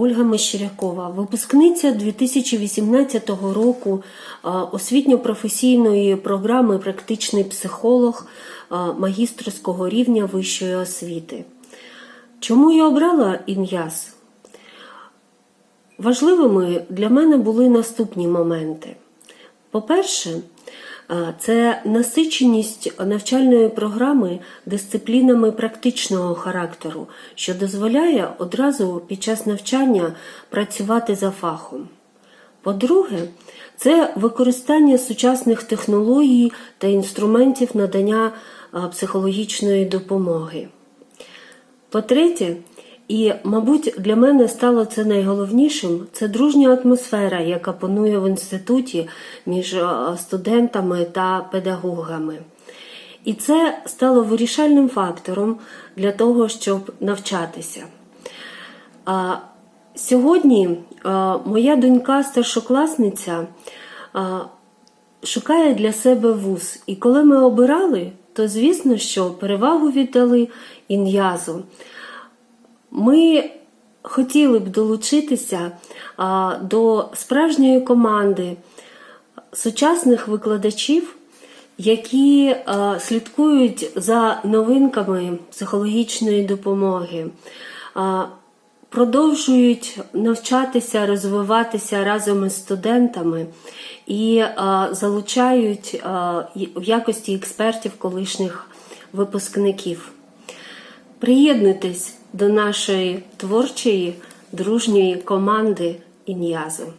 Ольга Мещерякова, випускниця 2018 року освітньо-професійної програми Практичний психолог магістрського рівня вищої освіти. Чому я обрала ін'яз? Важливими для мене були наступні моменти. По-перше, це насиченість навчальної програми дисциплінами практичного характеру, що дозволяє одразу під час навчання працювати за фахом. По-друге, це використання сучасних технологій та інструментів надання психологічної допомоги. По-третє, і, мабуть, для мене стало це найголовнішим це дружня атмосфера, яка панує в інституті між е, студентами та педагогами. І це стало вирішальним фактором для того, щоб навчатися. Сьогодні моя донька старшокласниця шукає для себе вуз. І коли ми обирали, то звісно, що перевагу віддали ін'язу. Ми хотіли б долучитися до справжньої команди сучасних викладачів, які слідкують за новинками психологічної допомоги, продовжують навчатися, розвиватися разом із студентами і залучають в якості експертів колишніх випускників. Приєднуйтесь до нашої творчої дружньої команди Ін'язу.